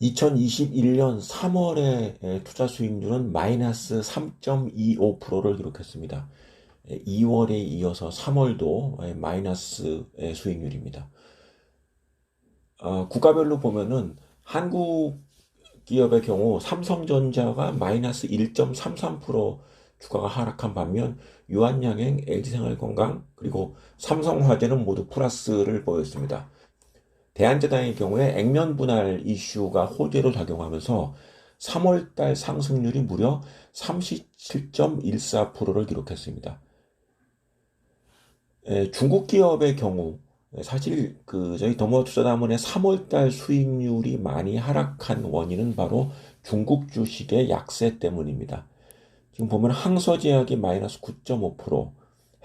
2021년 3월의 투자 수익률은 마이너스 3.25%를 기록했습니다. 2월에 이어서 3월도 마이너스의 수익률입니다. 어, 국가별로 보면은 한국 기업의 경우 삼성전자가 마이너스 1.33% 주가가 하락한 반면 유한양행, LG생활건강 그리고 삼성화재는 모두 플러스를 보였습니다. 대한제당의 경우에 액면 분할 이슈가 호재로 작용하면서 3월달 상승률이 무려 37.14%를 기록했습니다. 중국 기업의 경우 사실 그 저희 더모투자자문의 3월달 수익률이 많이 하락한 원인은 바로 중국 주식의 약세 때문입니다. 지금 보면 항서제약이 마이너스 9.5%,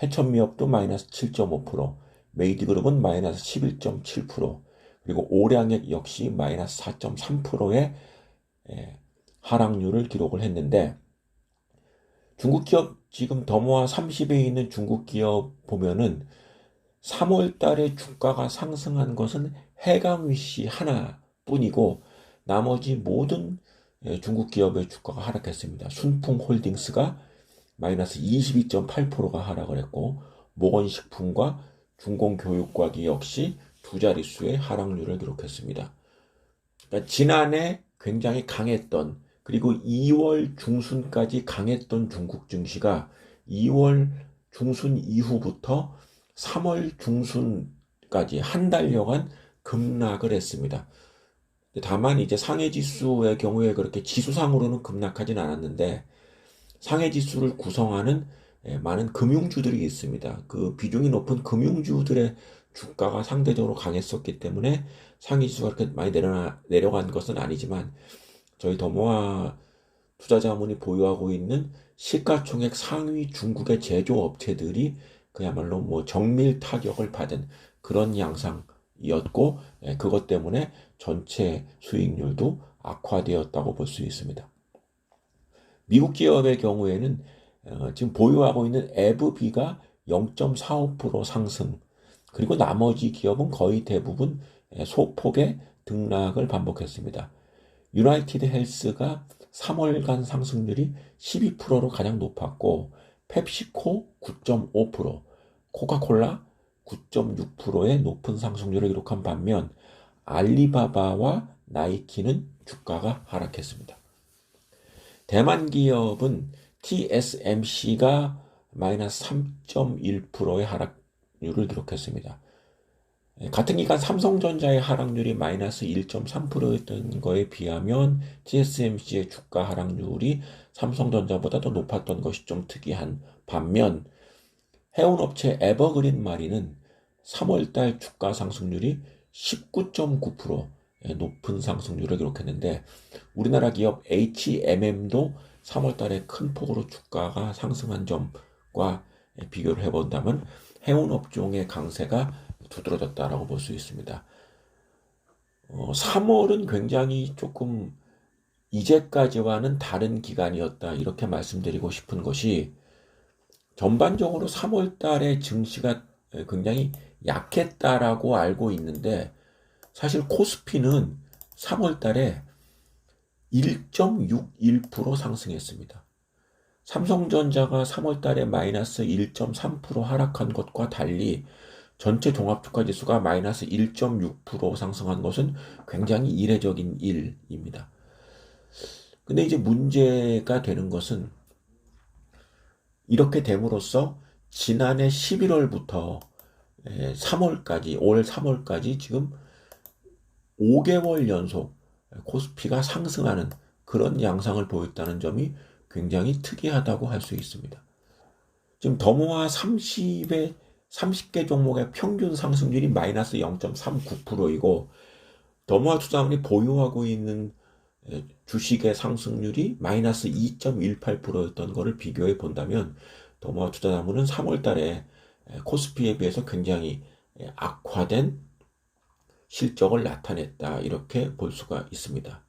해천미업도 마이너스 7.5%, 메이드그룹은 마이너스 11.7%, 그리고 오량액 역시 마이너스 4.3%의 하락률을 기록을 했는데 중국 기업 지금 더모아 30에 있는 중국 기업 보면은 3월 달에 주가가 상승한 것은 해강위씨 하나뿐이고 나머지 모든 중국 기업의 주가가 하락했습니다. 순풍홀딩스가 마이너스 22.8%가 하락을 했고 모건식품과 중공교육과기 역시 두 자릿수의 하락률을 기록했습니다. 그러니까 지난해 굉장히 강했던 그리고 2월 중순까지 강했던 중국 증시가 2월 중순 이후부터 3월 중순까지 한 달여간 급락을 했습니다. 다만 이제 상해 지수의 경우에 그렇게 지수상으로는 급락하진 않았는데 상해 지수를 구성하는 예, 많은 금융주들이 있습니다. 그 비중이 높은 금융주들의 주가가 상대적으로 강했었기 때문에 상해 지수가 그렇게 많이 내려나, 내려간 것은 아니지만 저희 더모아 투자자문이 보유하고 있는 시가총액 상위 중국의 제조업체들이 그야말로 뭐 정밀 타격을 받은 그런 양상이었고 예, 그것 때문에 전체 수익률도 악화되었다고 볼 수 있습니다. 미국 기업의 경우에는 어, 지금 보유하고 있는 에브비가 0.45% 상승 그리고 나머지 기업은 거의 대부분 예, 소폭의 등락을 반복했습니다. 유나이티드 헬스가 3월간 상승률이 12%로 가장 높았고 펩시코 9.5%, 코카콜라 9.6%의 높은 상승률을 기록한 반면 알리바바와 나이키는 주가가 하락했습니다. 대만 기업은 TSMC가 마이너스 3.1%의 하락률을 기록했습니다. 같은 기간 삼성전자의 하락률이 마이너스 1.3%였던 거에 비하면 TSMC의 주가 하락률이 삼성전자보다 더 높았던 것이 좀 특이한 반면 해운업체 에버그린 마리는 3월달 주가 상승률이 19.9% 높은 상승률을 기록했는데 우리나라 기업 HMM도 3월 달에 큰 폭으로 주가가 상승한 점과 비교를 해본다면 해운 업종의 강세가 두드러졌다라고 볼 수 있습니다. 어, 3월은 굉장히 조금 이제까지와는 다른 기간이었다 이렇게 말씀드리고 싶은 것이 전반적으로 3월 달에 증시가 굉장히 약했다라고 알고 있는데 사실 코스피는 3월 달에 1.61% 상승했습니다. 삼성전자가 3월 달에 마이너스 1.3% 하락한 것과 달리 전체 종합주가 지수가 마이너스 1.6% 상승한 것은 굉장히 이례적인 일입니다. 근데 이제 문제가 되는 것은 이렇게 됨으로써 지난해 11월부터 3월까지, 올 3월까지 지금 5개월 연속 코스피가 상승하는 그런 양상을 보였다는 점이 굉장히 특이하다고 할 수 있습니다. 지금 더모아 30의 30개 종목의 평균 상승률이 마이너스 0.39%이고 더모아 투자자문이 보유하고 있는 주식의 상승률이 마이너스 2.18%였던 것을 비교해 본다면 더모아 투자자문은 3월 달에 코스피에 비해서 굉장히 악화된 실적을 나타냈다. 이렇게 볼 수가 있습니다.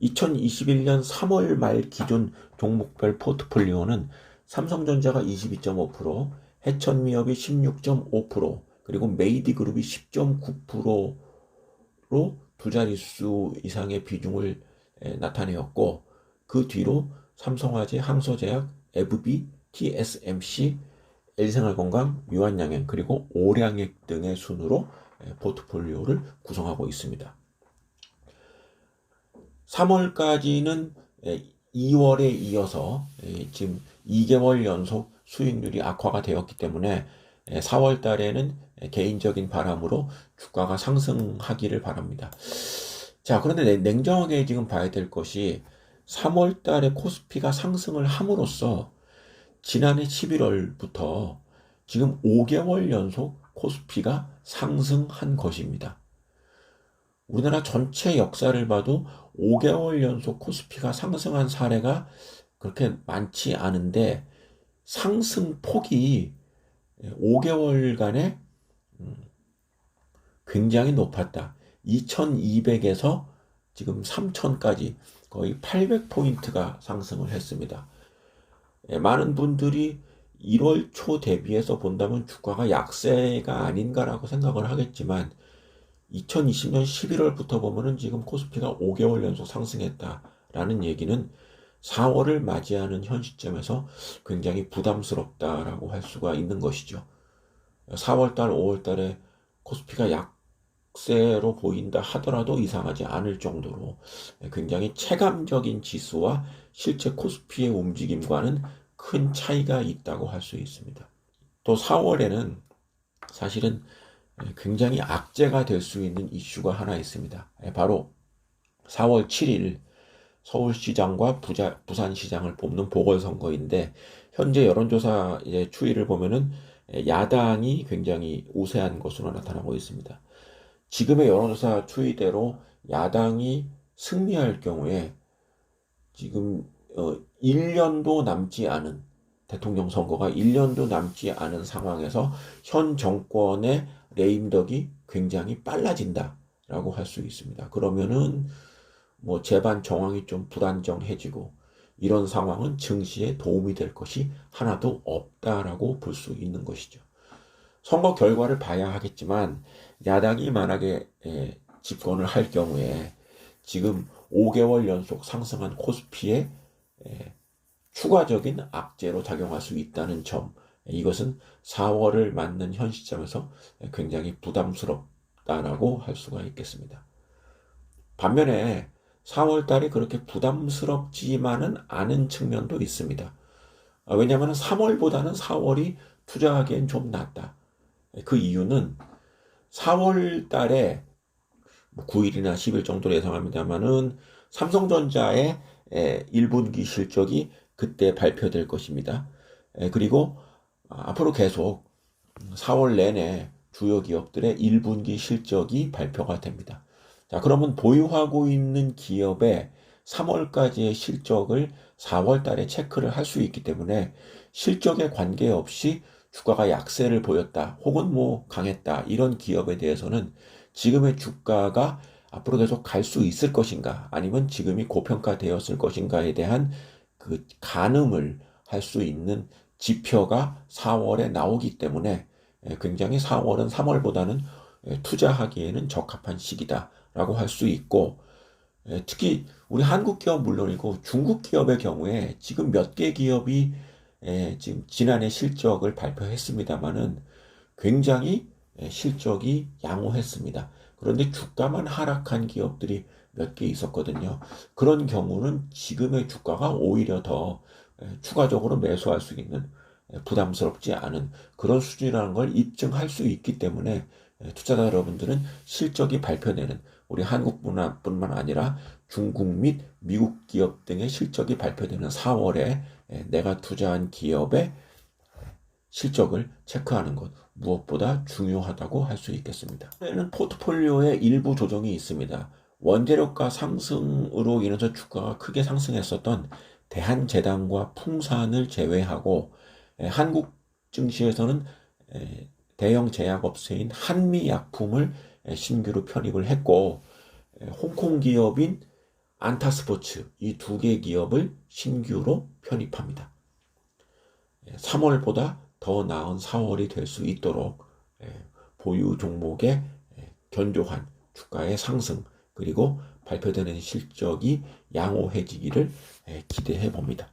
2021년 3월 말 기준 종목별 포트폴리오는 삼성전자가 22.5%, 해천미업이 16.5%, 그리고 메이디그룹이 10.9%로 두 자릿수 이상의 비중을 에, 나타내었고 그 뒤로 삼성화재, 항소제약, FB, TSMC, L생활건강, 유한양행 그리고 오량액 등의 순으로 에, 포트폴리오를 구성하고 있습니다. 3월까지는 2월에 이어서 에, 지금 2개월 연속 수익률이 악화가 되었기 때문에 4월 달에는 개인적인 바람으로 주가가 상승하기를 바랍니다. 자, 그런데 냉정하게 지금 봐야 될 것이 3월 달에 코스피가 상승을 함으로써 지난해 11월부터 지금 5개월 연속 코스피가 상승한 것입니다. 우리나라 전체 역사를 봐도 5개월 연속 코스피가 상승한 사례가 그렇게 많지 않은데 상승 폭이 5개월간에 음, 굉장히 높았다. 2200에서 지금 3000까지 거의 800포인트가 상승을 했습니다. 예, 많은 분들이 1월 초 대비해서 본다면 주가가 약세가 아닌가라고 생각을 하겠지만 2020년 11월부터 보면은 지금 코스피가 5개월 연속 상승했다라는 얘기는 4월을 맞이하는 현 시점에서 굉장히 부담스럽다라고 할 수가 있는 것이죠. 4월달, 5월달에 코스피가 약세로 보인다 하더라도 이상하지 않을 정도로 굉장히 체감적인 지수와 실제 코스피의 움직임과는 큰 차이가 있다고 할 수 있습니다. 또 4월에는 사실은 굉장히 악재가 될 수 있는 이슈가 하나 있습니다. 바로 4월 7일 서울시장과 부자, 부산시장을 뽑는 보궐선거인데 현재 여론조사 추이를 보면은 야당이 굉장히 우세한 것으로 나타나고 있습니다. 지금의 여론조사 추이대로 야당이 승리할 경우에 지금 어 1년도 남지 않은 대통령 선거가 1년도 남지 않은 상황에서 현 정권의 레임덕이 굉장히 빨라진다라고 할 수 있습니다. 그러면은 뭐 재반 정황이 좀 불안정해지고 이런 상황은 증시에 도움이 될 것이 하나도 없다라고 볼 수 있는 것이죠. 선거 결과를 봐야 하겠지만 야당이 만약에 예, 집권을 할 경우에 지금 5개월 연속 상승한 코스피에 예, 추가적인 악재로 작용할 수 있다는 점 이것은 4월을 맞는 현 시점에서 굉장히 부담스럽다라고 할 수가 있겠습니다. 반면에 4월 달이 그렇게 부담스럽지만은 않은 측면도 있습니다. 아, 왜냐하면 3월보다는 4월이 투자하기엔 좀 낫다. 그 이유는 4월 달에 9일이나 뭐 10일 정도로 예상합니다만은 삼성전자의 1분기 실적이 그때 발표될 것입니다. 그리고 앞으로 계속 4월 내내 주요 기업들의 1분기 실적이 발표가 됩니다. 자, 그러면 보유하고 있는 기업의 3월까지의 실적을 4월 달에 체크를 할 수 있기 때문에 실적에 관계없이 주가가 약세를 보였다 혹은 뭐 강했다 이런 기업에 대해서는 지금의 주가가 앞으로 계속 갈 수 있을 것인가 아니면 지금이 고평가되었을 것인가에 대한 그 가늠을 할 수 있는 지표가 4월에 나오기 때문에 굉장히 4월은 3월보다는 투자하기에는 적합한 시기다. 라고 할 수 있고, 예, 특히 우리 한국 기업 물론이고 중국 기업의 경우에 지금 몇 개 기업이 예, 지금 지난해 실적을 발표했습니다만은 굉장히 예, 실적이 양호했습니다. 그런데 주가만 하락한 기업들이 몇 개 있었거든요. 그런 경우는 지금의 주가가 오히려 더 추가적으로 매수할 수 있는 부담스럽지 않은 그런 수준이라는 걸 입증할 수 있기 때문에 투자자 여러분들은 실적이 발표되는 우리 한국뿐만 아니라 중국 및 미국 기업 등의 실적이 발표되는 4월에 내가 투자한 기업의 실적을 체크하는 것 무엇보다 중요하다고 할 수 있겠습니다. 에는 포트폴리오에 일부 조정이 있습니다. 원재료가 상승으로 인해서 주가가 크게 상승했었던 대한재단과 풍산을 제외하고 한국 증시에서는 대형 제약업체인 한미약품을 신규로 편입을 했고 홍콩 기업인 안타스포츠 이 두 개 기업을 신규로 편입합니다. 3월보다 더 나은 4월이 될 수 있도록 보유 종목의 견조한 주가의 상승 그리고 발표되는 실적이 양호해지기를 예, 기대해 봅니다.